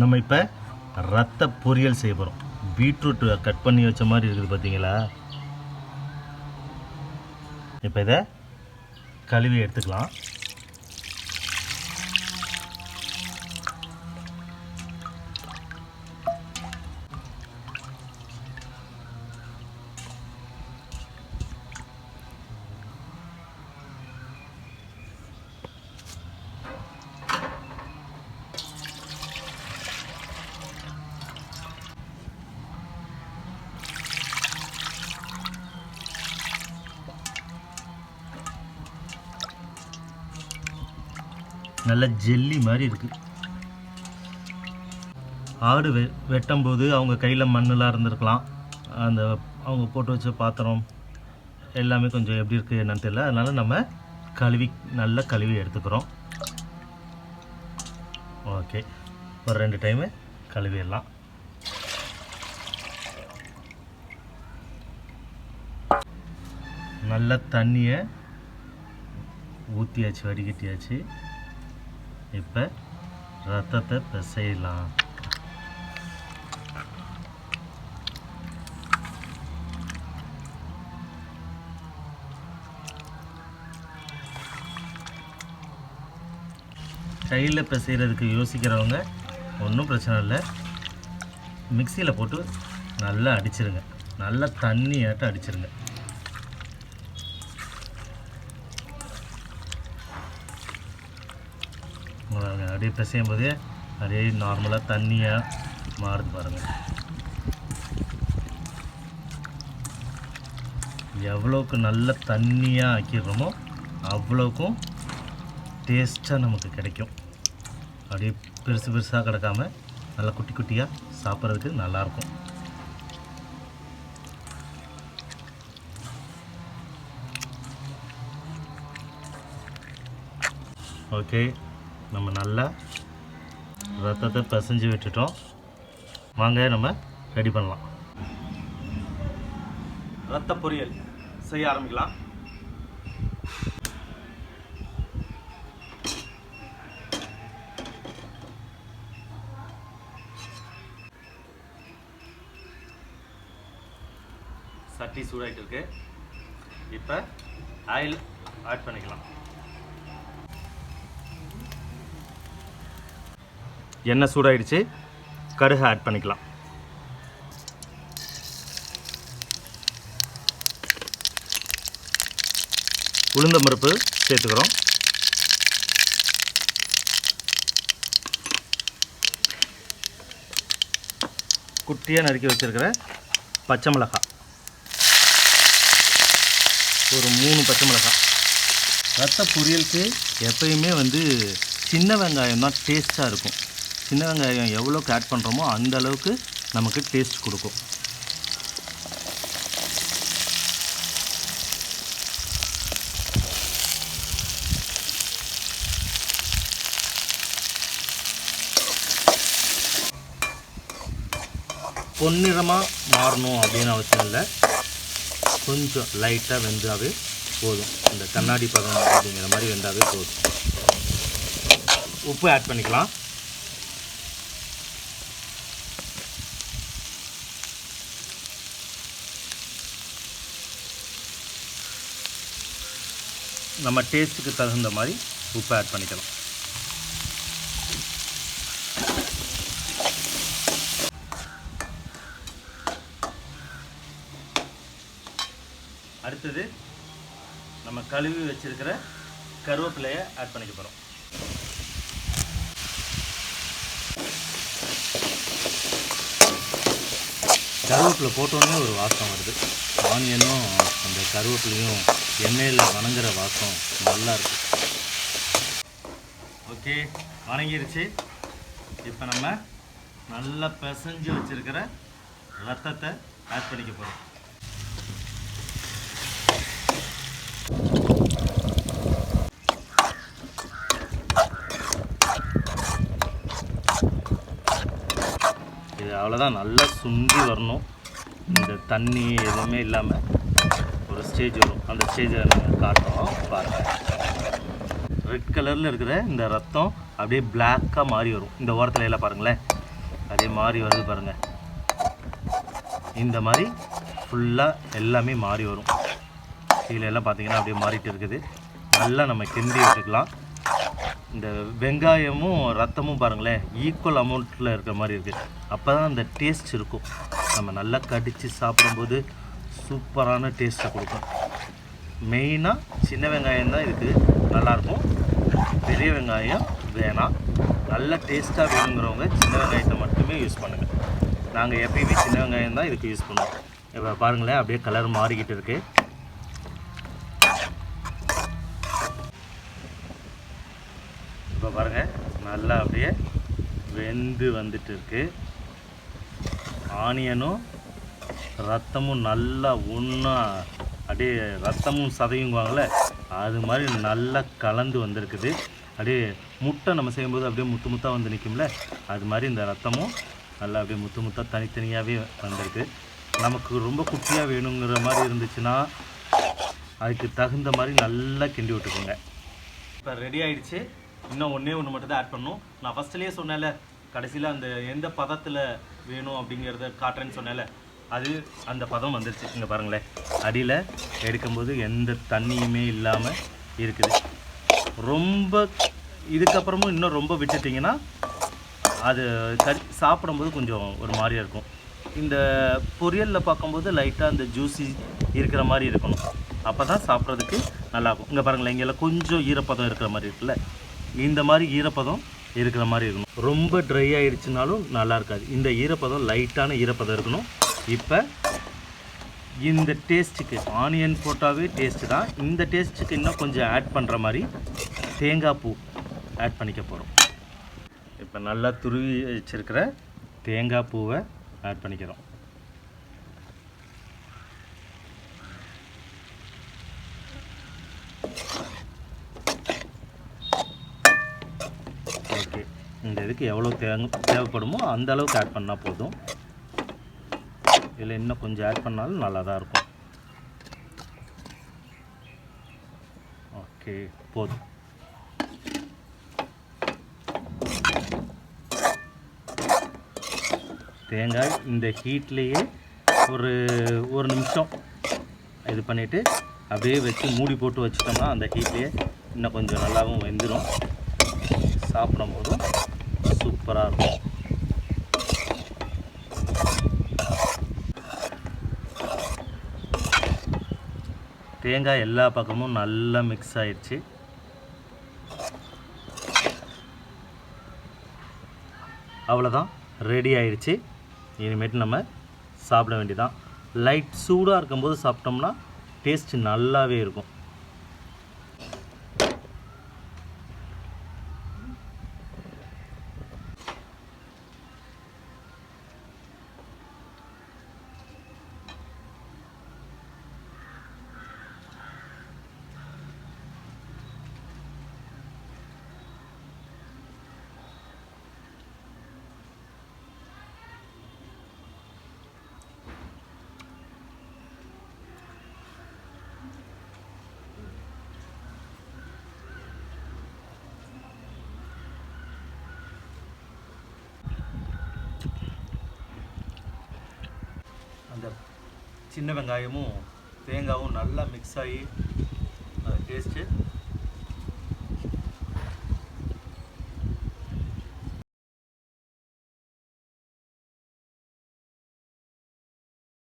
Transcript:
நம்ம இப்போ ரத்த பொரியல் செய்ய போகிறோம் பீட்ரூட் கட் பண்ணி வச்ச மாதிரி இருக்குது பார்த்தீங்களா இப்போ இதை கழுவி எடுத்துக்கலாம். நல்ல ஜெல்லி மாதிரி இருக்குது ஆடு வெ வெட்டும்போது அவங்க கையில் மண்ணெலாம் இருந்திருக்கலாம். அந்த அவங்க போட்டு வச்ச பாத்திரம் எல்லாமே கொஞ்சம் எப்படி இருக்குது என்னன்னு தெரியல. அதனால் நம்ம கழுவி நல்லா கழுவி எடுத்துக்கிறோம். ஓகே. ஒரு ரெண்டு டைமு கழுவிடலாம். நல்ல தண்ணியை ஊற்றியாச்சு வடிகட்டியாச்சு. இப்போ ரத்தத்தை பிசையலாம். கையில் பிசைகிறதுக்கு யோசிக்கிறவங்க ஒன்றும் பிரச்சனை இல்லை. மிக்சியில் போட்டு நல்லா அடிச்சிருங்க. நல்லா தண்ணியாட்டம் அடிச்சிருங்க. அப்படியே பிசையும் போது அப்படியே நார்மலாக தண்ணியாக மாறுது பாருங்கள் எவ்வளோக்கு நல்ல தண்ணியாக ஆக்கிடுறோமோ அவ்வளோக்கும் டேஸ்ட்டாக நமக்கு கிடைக்கும். அப்படியே பெருசு பெருசாக கிடக்காம நல்லா குட்டி குட்டியாக சாப்பிட்றதுக்கு நல்லாயிருக்கும். ஓகே நம்ம நல்லா ரத்தத்தை பிசைஞ்சு விட்டுட்டோம். வாங்க நம்ம ரெடி பண்ணலாம். ரத்த பொரியல் செய்ய ஆரம்பிக்கலாம். சட்டி சூடாகிட்டு இருக்கு. இப்போ ஆயில் ஆட் பண்ணிக்கலாம். எண்ணெய் சூடாயிடுச்சு. கடுகு ஆட் பண்ணிக்கலாம். உளுந்த பருப்பு சேர்த்துக்கிறோம். குட்டியாக நறுக்கி வச்சிருக்கிற பச்சை மிளகாய் ஒரு மூணு பச்சை மிளகாய் ரத்த பொரியலுக்கு எப்பயுமே வந்து சின்ன வெங்காயம் தான் டேஸ்ட்டாக இருக்கும். சின்ன வெங்காயம் எவ்வளோக்கு ஆட் பண்ணுறோமோ அந்த அளவுக்கு நமக்கு டேஸ்ட் கொடுக்கும். பொன்னிறமாக மாறணும் அப்படின்னு அவசியம் இல்லை. கொஞ்சம் லைட்டாக வெந்தாவே போதும். இந்த கண்ணாடி பதம் அப்படிங்கிற மாதிரி வெந்தாவே போதும். உப்பு ஆட் பண்ணிக்கலாம். நம்ம டேஸ்ட்டுக்கு தகுந்த மாதிரி உப்பு ஆட் பண்ணிக்கலாம். அடுத்தது நம்ம கழுவி வச்சிருக்கிற கருவேப்பிலையை ஆட் பண்ணிக்க போகிறோம் கருவேப்பிலை போட்டோன்னே ஒரு வாசம் வருது. ஆனியனும் அந்த கருவேப்பிலையும் எண்ணெயில் வணங்குற வாசம் நல்லா இருக்கு. ஓகே வணங்கிருச்சு. இப்போ நம்ம நல்லா பிசைஞ்சு வச்சுருக்கிற ரத்தத்தை ஆட் பண்ணிக்க போகிறோம் இது அவ்வளோதான் நல்லா சுண்டி வரணும். இந்த தண்ணி எதுவுமே இல்லாமல் ஸ்டேஜ் வரும் அந்த ஸ்டேஜை நாங்கள் காட்டுறோம். பாருங்கள் ரெட் கலரில் இருக்கிற இந்த ரத்தம் அப்படியே பிளாக்காக மாறி வரும். இந்த ஓரத்தில் எல்லாம் பாருங்களேன். அதே மாறி வருது பாருங்கள் இந்த மாதிரி ஃபுல்லாக எல்லாமே மாறி வரும். கீழே எல்லாம் பார்த்தீங்கன்னா அப்படியே மாறிட்டு இருக்குது. நல்லா நம்ம கிண்டி விட்டுக்கலாம் இந்த வெங்காயமும் ரத்தமும் பாருங்களேன் ஈக்குவல் அமௌண்ட்டில் இருக்கிற மாதிரி இருக்குது அப்போ தான் அந்த டேஸ்ட் இருக்கும். நம்ம நல்லா கடித்து சாப்பிடும்போது சூப்பரான டேஸ்ட்டை கொடுக்கும். மெயினாக சின்ன வெங்காயம் தான் இதுக்கு நல்லாயிருக்கும். பெரிய வெங்காயம் வேணாம். நல்ல டேஸ்ட்டாக வேணுங்கிறவங்க சின்ன வெங்காயத்தை மட்டுமே யூஸ் பண்ணுங்கள் நாங்கள் எப்பயுமே சின்ன வெங்காயம் தான் இதுக்கு யூஸ் பண்ணுவோம். இப்போ பாருங்களேன் அப்படியே கலர் மாறிக்கிட்டு இருக்கு. இப்போ பாருங்கள் நல்லா அப்படியே வெந்து வந்துட்டு இருக்கு. ஆனியனும் ரத்தமும் நல்லா ஒன்றா அப்படியே ரத்தமும் சதையுங்குவாங்களே அது மாதிரி நல்லா கலந்து வந்திருக்குது. அப்படியே முட்டை நம்ம செய்யும்போது அப்படியே முத்து முத்தாக வந்து நிற்கும்ல அது மாதிரி இந்த ரத்தமும் நல்லா அப்படியே முத்து முத்தாக தனித்தனியாகவே வந்திருக்கு. நமக்கு ரொம்ப குட்டியாக வேணுங்கிற மாதிரி இருந்துச்சுன்னா அதுக்கு தகுந்த மாதிரி நல்லா கிண்டி விட்டுக்கோங்க. இப்போ ரெடி ஆகிடுச்சு இன்னும் ஒன்றே ஒன்று மட்டும் தான் ஆட் பண்ணணும். நான் ஃபஸ்ட்லேயே சொன்னேன்ல கடைசியில் அந்த எந்த பதத்தில் வேணும் அப்படிங்கிறத காட்டுறேன்னு சொன்னேன்ல அது அந்த பதம் வந்துருச்சு. இங்கே பாருங்களேன். அடியில் எடுக்கும்போது எந்த தண்ணியுமே இல்லாமல் இருக்குது. ரொம்ப இதுக்கப்புறமும் இன்னும் ரொம்ப விட்டுட்டிங்கன்னா அது கறி சாப்பிடும்போது கொஞ்சம் ஒரு மாதிரியாக இருக்கும். இந்த பொரியலில் பார்க்கும்போது லைட்டாக அந்த ஜூஸி இருக்கிற மாதிரி இருக்கணும். அப்போ தான் சாப்பிட்றதுக்கு நல்லாயிருக்கும். இங்கே பாருங்களேன் இங்கெல்லாம் கொஞ்சம் ஈரப்பதம் இருக்கிற மாதிரி இருக்குல்ல? இந்த மாதிரி ஈரப்பதம் இருக்கிற மாதிரி இருக்கணும். ரொம்ப ட்ரை ஆயிடுச்சுனாலும் நல்லா இருக்காது. இந்த ஈரப்பதம் லைட்டான ஈரப்பதம் இருக்கணும். இப்போ இந்த டேஸ்ட்டுக்கு ஆனியன் போட்டாவே டேஸ்ட்டு தான். இந்த டேஸ்ட்டுக்கு இன்னும் கொஞ்சம் ஆட் பண்ணுற மாதிரி தேங்காய் பூ ஆட் பண்ணிக்க போகிறோம் இப்போ நல்லா துருவி வச்சிருக்கிற தேங்காய் பூவை ஆட் பண்ணிக்கிறோம். ஓகே இந்த இதுக்கு எவ்வளோ தேங்க தேவைப்படுமோ அந்த அளவுக்கு ஆட் பண்ணால் போதும். இதில் இன்னும் கொஞ்சம் ஆட் பண்ணாலும் நல்லா தான் இருக்கும். ஓகே போதும். தேங்காய் இந்த ஹீட்லேயே ஒரு ஒரு நிமிஷம் இது பண்ணிவிட்டு அப்படியே வச்சு மூடி போட்டு வச்சிட்டோம்னா அந்த ஹீட்லேயே இன்னும் கொஞ்சம் நல்லாவும் வெந்துடும் சாப்பிடும் போதும் சூப்பராக இருக்கும். தேங்காய் எல்லா பக்கமும் நல்லா மிக்ஸ் ஆயிடுச்சு. அவ்வளோதான் ரெடி ஆயிடுச்சு. இனிமேட்டு நம்ம சாப்பிட வேண்டியதான் லைட் சூடாக இருக்கும்போது சாப்பிட்டோம்னா டேஸ்ட் நல்லாவே இருக்கும். அந்த சின்ன வெங்காயமும் தேங்காயும் நல்லா மிக்ஸ் ஆகி டேஸ்ட்டு